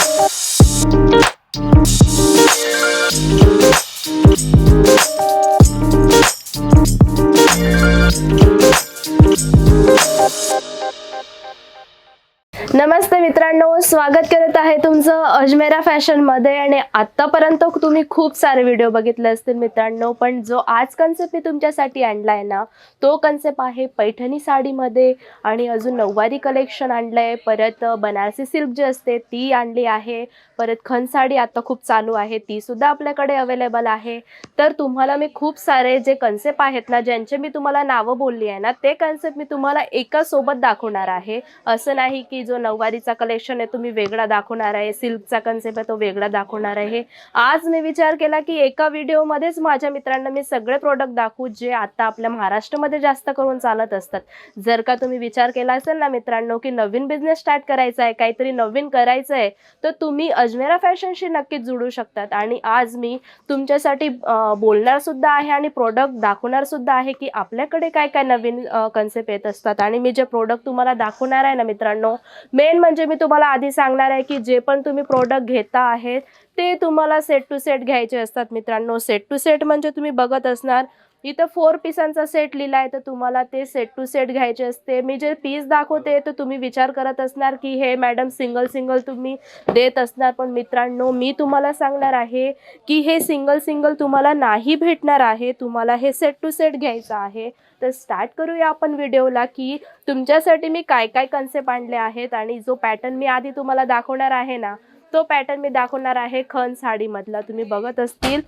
Thank you. Ajmera फॅशनमध्ये आणि आत्तापर्यंत तुम्ही खूप सारे व्हिडिओ बघितले असतील मित्रांनो पण जो आज कन्सेप्ट मी तुमच्यासाठी आणलाय ना तो कन्सेप्ट आहे पैठणी साडीमध्ये आणि अजून नऊवारी कलेक्शन आणलं आहे परत बनारसी सिल्क जी असते ती आणली आहे. परत खन साडी आता खूप चालू आहे ती सुद्धा आपल्याकडे अवेलेबल आहे. तर तुम्हाला मी खूप सारे जे कन्सेप्ट आहेत ना ज्यांचे मी तुम्हाला नावं बोलली आहे ना ते कन्सेप्ट मी तुम्हाला एका सोबत दाखवणार आहे. असं नाही की जो नऊवारीचा कलेक्शन आहे तुम्ही वेगळा दाखवणार आहे सिल्कचा कन्सेप्ट आहे तो वेगळा दाखवणार आहे. आज मी विचार केला की एका व्हिडिओमध्येच माझ्या मित्रांना मी सगळे प्रोडक्ट दाखवू जे आता आपल्या महाराष्ट्रामध्ये जास्त करून चालत असतात. जर का तुम्ही विचार केला असेल ना मित्रांनो की नवीन बिझनेस स्टार्ट करायचा आहे काहीतरी नवीन करायचं आहे तर तुम्ही अजमेरा फॅशनशी नक्कीच जुळू शकतात. आणि आज मी तुमच्यासाठी बोलणार सुद्धा आहे आणि प्रोडक्ट दाखवणार सुद्धा आहे की आपल्याकडे काय काय नवीन कन्सेप्ट येत असतात. आणि मी जे प्रोडक्ट तुम्हाला दाखवणार आहे ना मित्रांनो मेन म्हणजे मी तुम्हाला आधी सांगणार आहे की जे पण तुम्ही प्रोडक्ट घेता आहेत ते तुम्हाला सेट टू सेट घ्यायचे असतात मित्रांनो. सेट टू सेट म्हणजे तुम्ही बघत असणार. इथं फोर पिसांचा सेट लिहिला आहे तर तुम्हाला ते सेट टू सेट घ्यायचे असते. मी जे पीस दाखवते तर तुम्ही विचार करत असणार की हे मॅडम सिंगल सिंगल तुम्ही देत असणार. पण मित्रांनो मी तुम्हाला सांगणार आहे की हे सिंगल सिंगल तुम्हाला नाही भेटणार आहे. तुम्हाला हे सेट टू सेट घ्यायचं आहे. तर स्टार्ट करूया आपण व्हिडिओला की तुमच्यासाठी मी काय काय कन्सेप्ट आणले आहेत आणि जो पॅटर्न मी आधी तुम्हाला दाखवणार आहे ना तो पॅटर्न मी दाखवणार आहे खन साडीमधला. तुम्ही बघत असतील.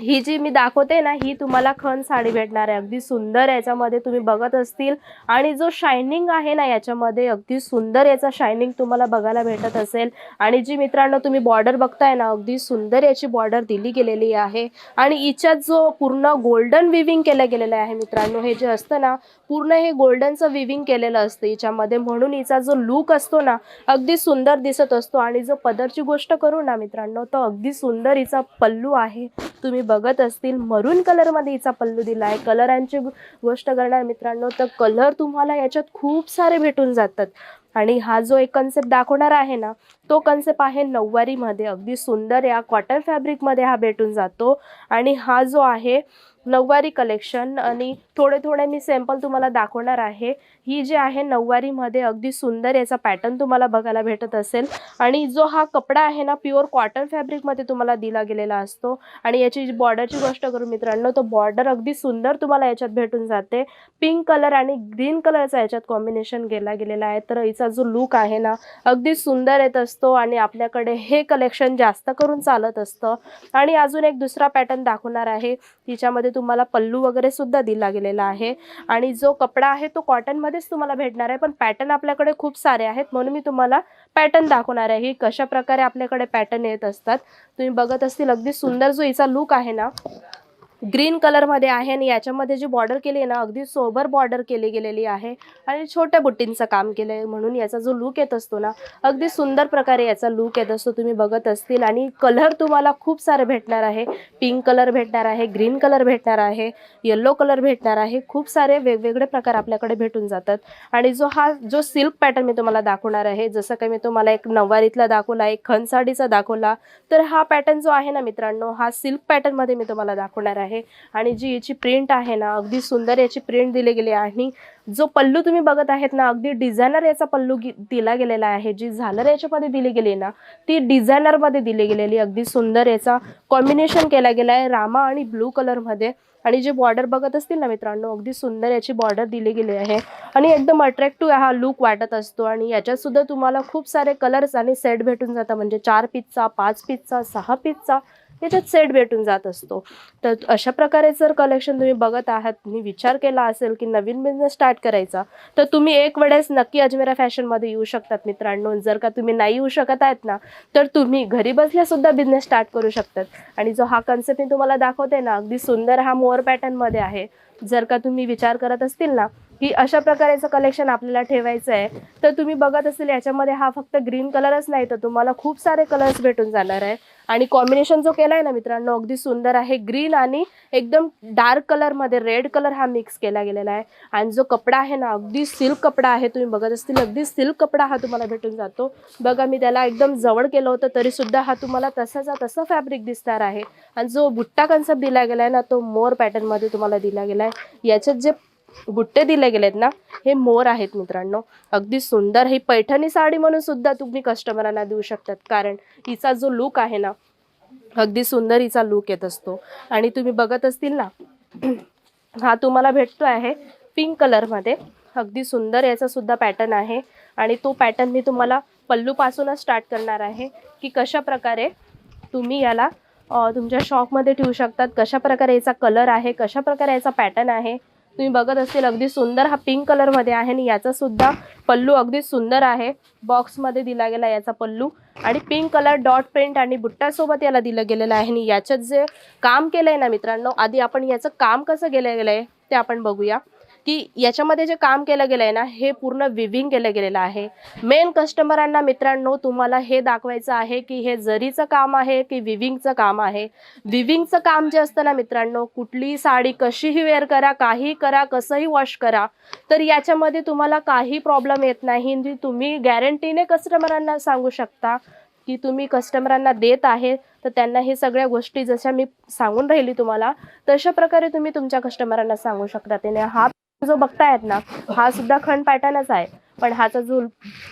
ही जी मी दाखवते ना ही तुम्हाला खन साडी भेटणार आहे. अगदी सुंदर याच्यामध्ये तुम्ही बघत असतील. आणि जो शायनिंग आहे ना याच्यामध्ये अगदी सुंदर याचा शायनिंग तुम्हाला बघायला भेटत असेल. आणि जी मित्रांनो तुम्ही बॉर्डर बघताय ना अगदी सुंदर याची बॉर्डर दिली गेलेली आहे. आणि हिच्यात जो पूर्ण गोल्डन विविंग केलं गेलेलं आहे मित्रांनो हे जे असतं ना पूर्ण हे गोल्डनचं विविंग केलेलं असतं हिच्यामध्ये. म्हणून हिचा जो लुक असतो ना अगदी सुंदर दिसत असतो. आणि जो पदरची गोष्ट करू ना मित्रांनो तर अगदी सुंदर हिचा पल्लू आहे. तुम्ही बघत असतील मरून कलरमध्ये हिचा पल्लू दिला आहे कलरांची गोष्ट करणार मित्रांनो तर कलर तुम्हाला याच्यात खूप सारे भेटून जातात. आणि हा जो एक कन्सेप्ट दाखवणार आहे ना तो कन्सेप्ट आहे नऊवारीमध्ये. अगदी सुंदर या कॉटन फॅब्रिकमध्ये हा भेटून जातो. आणि हा जो आहे नऊवारी कलेक्शन आणि थोडे थोडे मी सॅम्पल तुम्हाला दाखवणार आहे. ही जी आहे नऊवारीमध्ये अगदी सुंदर याचा पॅटर्न तुम्हाला बघायला भेटत असेल. आणि जो हा कपडा आहे ना प्युअर कॉटन फॅब्रिकमध्ये तुम्हाला दिला गेलेला असतो. आणि याची जी बॉर्डरची गोष्ट करू मित्रांनो तर बॉर्डर अगदी सुंदर तुम्हाला याच्यात भेटून जाते. पिंक कलर आणि ग्रीन कलरचा याच्यात कॉम्बिनेशन केला गेलेला आहे. तर हिचा जो लुक आहे ना अगदी सुंदर येत असतो. आणि आपल्याकडे हे कलेक्शन जास्त करून चालत असतं. आणि अजून एक दुसरा पॅटर्न दाखवणार आहे. तिच्यामध्ये तुम्हाला पल्लू वगैरे सुद्धा दिला गेलेला आहे. आणि जो कपडा आहे तो कॉटनमध्येच तुम्हाला भेटणार आहे. पण पॅटर्न आपल्याकडे खूप सारे आहेत. म्हणून मी तुम्हाला पॅटर्न दाखवणार आहे. कशा प्रकारे आपल्याकडे पॅटर्न येत असतात. तुम्ही बघत असतील अगदी सुंदर जो हिचा लुक आहे ना ग्रीन कलरमध्ये आहे आणि याच्यामध्ये जी बॉर्डर केली आहे ना अगदी सोबर बॉर्डर केली गेलेली आहे आणि छोट्या बुट्टींचं काम केलं आहे म्हणून याचा जो लुक येत असतो ना अगदी सुंदर प्रकारे याचा लुक येत असतो. तुम्ही बघत असतील आणि कलर तुम्हाला खूप सारे भेटणार आहे. पिंक कलर भेटणार आहे ग्रीन कलर भेटणार आहे येल्लो कलर भेटणार आहे. खूप सारे वेगवेगळे प्रकार आपल्याकडे भेटून जातात. आणि जो हा जो सिल्क पॅटर्न मी तुम्हाला दाखवणार आहे जसं काही मी तुम्हाला एक नववारीतला दाखवला एक खन साडीचा दाखवला तर हा पॅटर्न जो आहे ना मित्रांनो हा सिल्क पॅटर्नमध्ये मी तुम्हाला दाखवणार आहे. आणि जी याची प्रिंट आहे ना अगदी सुंदर याची प्रिंट दिली गेली आहे. आणि जो पल्लू तुम्ही बघत आहेत ना अगदी डिझायनर याचा पल्लू दिला गेलेला आहे. जी झालर याच्यामध्ये दिली गेली ना ती डिझायनरमध्ये दिली गेलेली अगदी सुंदर याचा कॉम्बिनेशन केला गेला आहे रामा आणि ब्लू कलरमध्ये आणि जे बॉर्डर बघत असतील ना मित्रांनो अगदी सुंदर याची बॉर्डर दिली गेली आहे. आणि एकदम अट्रॅक्टिव्ह हा लुक वाटत असतो. आणि याच्यात सुद्धा तुम्हाला खूप सारे कलर्स आणि सेट भेटून जातात म्हणजे चार पीसचा पाच पीसचा सहा पीसचा त्याच्यात सेट भेटून जात असतो. तर अशा प्रकारे जर कलेक्शन तुम्ही बघत आहात तुम्ही विचार केला असेल की नवीन बिझनेस स्टार्ट करायचा तर तुम्ही एक वेळेस नक्की अजमेरा फॅशनमध्ये येऊ शकतात मित्रांनो. जर का तुम्ही नाही येऊ शकत आहेत ना तर तुम्ही घरी बसल्यासुद्धा बिझनेस स्टार्ट करू शकतात. आणि जो हा कन्सेप्ट मी तुम्हाला दाखवते ना अगदी सुंदर हा मोर पॅटर्नमध्ये आहे. जर का तुम्ही विचार करत असतील ना की अशा प्रकारेचं कलेक्शन आपल्याला ठेवायचं आहे तर तुम्ही बघत असेल याच्यामध्ये हा फक्त ग्रीन कलरच नाही तर तुम्हाला खूप सारे कलर्स भेटून जाणार आहे. आणि कॉम्बिनेशन जो केला आहे ना मित्रांनो अगदी सुंदर आहे. ग्रीन आणि एकदम डार्क कलरमध्ये रेड कलर हा मिक्स केला गेलेला आहे. आणि जो कपडा आहे ना अगदी सिल्क कपडा आहे तुम्ही बघत असतील अगदी सिल्क कपडा हा तुम्हाला भेटून जातो. बघा मी त्याला एकदम जवळ केलं होतं तरीसुद्धा हा तुम्हाला तसाचा तसा फॅब्रिक दिसणार आहे. आणि जो बुट्टा कन्सेप्ट दिला गेला आहे ना तो मोर पॅटर्नमध्ये तुम्हाला दिला गेला आहे याच्यात जे बुट्टे दिले गेलेत ना हे मोर आहेत मित्रांनो. अगदी सुंदर ही पैठणी साडी म्हणून सुद्धा तुम्ही कस्टमरांना देऊ शकतात. कारण हिचा जो लुक आहे ना अगदी सुंदर हिचा लुक येत असतो. आणि तुम्ही बघत असतील ना हा तुम्हाला भेटतो आहे पिंक कलरमध्ये अगदी सुंदर याचा सुद्धा पॅटर्न आहे. आणि तो पॅटर्न मी तुम्हाला पल्लूपासूनच स्टार्ट करणार आहे की कशा प्रकारे तुम्ही याला तुमच्या शॉपमध्ये ठेवू शकतात कशा प्रकारे याचा कलर आहे कशा प्रकारे याचा पॅटर्न आहे. तुम्ही बघत असेल अगदी सुंदर हा पिंक कलरमध्ये आहे आणि याचा सुद्धा पल्लू अगदी सुंदर आहे. बॉक्समध्ये दिला गेला याचा पल्लू. आणि पिंक कलर डॉट प्रिंट आणि बुट्ट्यासोबत याला दिलं गेलेलं आहे. आणि याच्यात जे काम केलं आहे ना मित्रांनो आधी आपण याचं काम कसं केलं गेलं आहे ते आपण बघूया. की याच्यामध्ये जे काम केलं गेलं आहे ना हे पूर्ण विविंग केलं गेलेलं आहे. मेन कस्टमरांना मित्रांनो तुम्हाला हे दाखवायचं आहे की हे जरीचं काम आहे की विविंगचं काम आहे. विविंगचं काम जे असतं ना मित्रांनो कुठलीही साडी कशीही वेअर करा काही करा कसंही वॉश करा तर याच्यामध्ये तुम्हाला काही प्रॉब्लेम येत नाही. तुम्ही गॅरंटीने कस्टमरांना सांगू शकता की तुम्ही कस्टमरांना देत आहे तर त्यांना हे सगळ्या गोष्टी जशा मी सांगून राहिली तुम्हाला तशा प्रकारे तुम्ही तुमच्या कस्टमरांना सांगू शकता. त्याने हा जो बघतायत ना हा सुद्धा खंड पॅटर्नच आहे. पण हाचा जो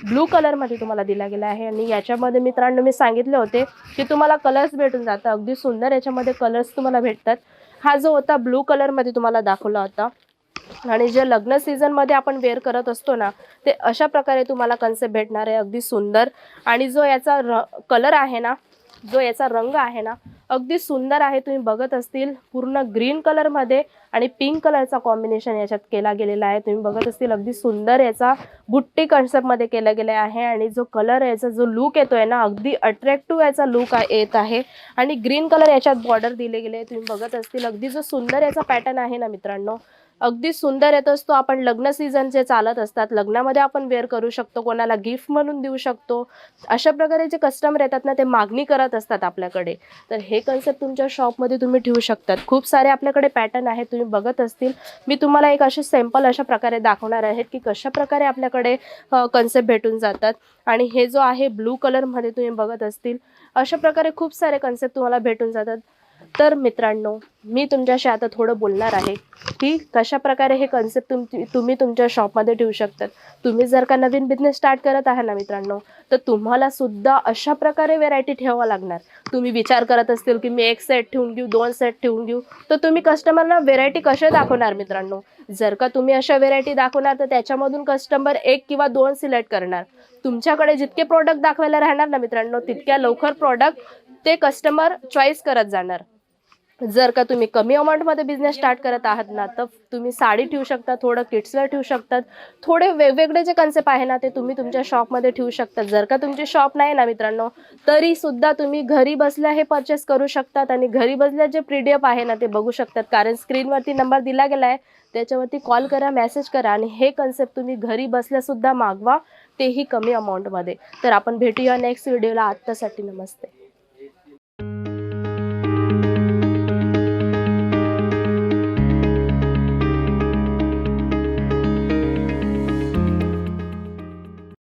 ब्लू कलरमध्ये तुम्हाला दिला गेला आहे आणि याच्यामध्ये मित्रांनो मी सांगितले होते की तुम्हाला कलर्स भेटून जातात. अगदी सुंदर याच्यामध्ये कलर्स तुम्हाला भेटतात. हा जो होता ब्लू कलरमध्ये तुम्हाला दाखवला होता. आणि जे लग्न सीझनमध्ये आपण वेअर करत असतो ना ते अशा प्रकारे तुम्हाला कन्सेप्ट भेटणार आहे. अगदी सुंदर. आणि जो याचा र कलर आहे ना जो याचा रंग आहे ना अगदी सुंदर आहे तुम्ही बघत असतील. पूर्ण ग्रीन कलरमध्ये आणि पिंक कलरचा कॉम्बिनेशन याच्यात केला गेलेला आहे. तुम्ही बघत असतील अगदी सुंदर याचा बुट्टी कन्सेप्टमध्ये केला गेला आहे. आणि जो कलर याचा जो लुक येतोय ना अगदी अट्रॅक्टिव्ह याचा लुक येत आहे. आणि ग्रीन कलर याच्यात बॉर्डर दिले गेले. तुम्ही बघत असतील अगदी जो सुंदर याचा पॅटर्न आहे ना मित्रांनो अगदी सुंदर येत असतो. आपण लग्न सीझन जे चालत असतात लग्नामध्ये आपण वेअर करू शकतो कोणाला गिफ्ट म्हणून देऊ शकतो. अशा प्रकारे जे कस्टमर येतात ना ते मागणी करत असतात आपल्याकडे. तर हे कन्सेप्ट तुमच्या शॉपमध्ये तुम्ही ठेवू शकतात. खूप सारे आपल्याकडे पॅटर्न आहेत तुम्ही बघत असतील. मी तुम्हाला एक असे सॅम्पल अशा प्रकारे दाखवणार आहेत की कशा प्रकारे आपल्याकडे कन्सेप्ट भेटून जातात. आणि हे जो आहे ब्लू कलरमध्ये तुम्ही बघत असतील अशा प्रकारे खूप सारे कन्सेप्ट तुम्हाला भेटून जातात. तर मित्रांनो मी तुमच्याशी आता थोडं बोलणार आहे. की कशा प्रकारे हे कन्सेप्ट तुम तुम्ही तुमच्या शॉपमध्ये ठेवू शकतात. तुम्ही जर का नवीन बिझनेस स्टार्ट करत आहे ना मित्रांनो तर तुम्हाला सुद्धा अशा प्रकारे व्हेरायटी ठेवावं लागणार. तुम्ही विचार करत असतील की मी एक सेट ठेवून घेऊ दोन सेट ठेवून घेऊ तर तुम्ही कस्टमरला व्हेरायटी कशा दाखवणार मित्रांनो? जर का तुम्ही अशा व्हेरायटी दाखवणार तर त्याच्यामधून कस्टमर एक किंवा दोन सिलेक्ट करणार. तुमच्याकडे जितके प्रोडक्ट दाखवायला राहणार ना मित्रांनो तितक्या लवकर प्रोडक्ट ते कस्टमर चॉईस करत जाणार. जर का तुम्ही कमी अमाऊंटमध्ये बिझनेस स्टार्ट करत आहात ना तर तुम्ही साडी ठेवू शकता थोडं किड्सवेअर ठेवू शकतात थोडे वेगवेगळे जे कन्सेप्ट आहे ना ते तुम्ही तुमच्या शॉपमध्ये ठेवू शकता. जर का तुमची शॉप नाही ना मित्रांनो तरी सुद्धा तुम्ही घरी बसल्या हे परचेस करू शकतात आणि घरी बसल्या जे पीडीएफ आहे ना ते बघू शकतात. कारण स्क्रीनवरती नंबर दिला गेला आहे त्याच्यावरती कॉल करा मेसेज करा आणि हे कन्सेप्ट तुम्ही घरी बसल्यासुद्धा मागवा तेही कमी अमाऊंटमध्ये तर आपण भेटूया नेक्स्ट व्हिडिओला आत्तासाठी नमस्ते.